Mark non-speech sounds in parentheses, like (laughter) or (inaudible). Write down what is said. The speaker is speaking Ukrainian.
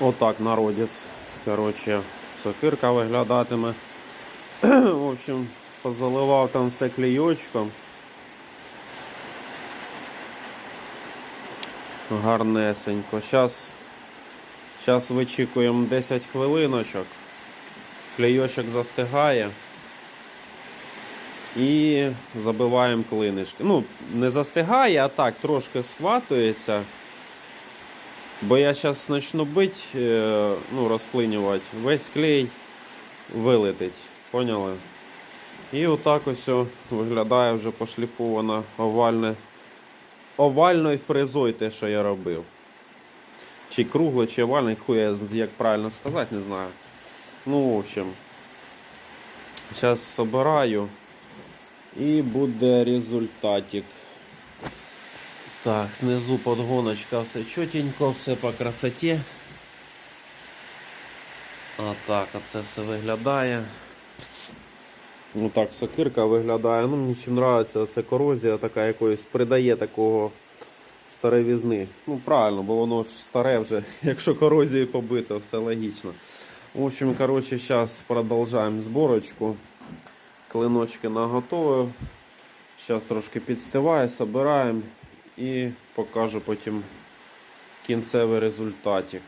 Отак народець. Коротше, сокирка виглядатиме. (clears throat) В общем, позаливав там все клейочком. Гарнесенько. Зараз Зараз вичікуємо 10 хвилиночок. Клейочок застигає. І забиваємо клинишки. Ну, не застигає, а так трошки схватується. Бо я зараз почну бити, е, ну, розклинювати, весь клей вилетить. Поняли? І отак ось виглядає вже пошліфована овальне, овальною фрезою те, що я робив. Чи кругло, чи овальний, хуй я з- як правильно сказати, не знаю. Ну, в общем. Зараз собираю. І буде результатик. Так, знизу подгоночка, все чотенько, все по красоті. А так, оце все виглядає. Ну так, сокирка виглядає. Ну, мені чим подобається, це корозія така якоїсь придає такого старовізни. Ну, правильно, бо воно ж старе вже, (laughs) якщо корозією побито, все логічно. В общем, коротше, зараз продовжуємо зборочку. Клиночки наготові. Зараз трошки підстиває, собираємо і покажу потім кінцевий результатик.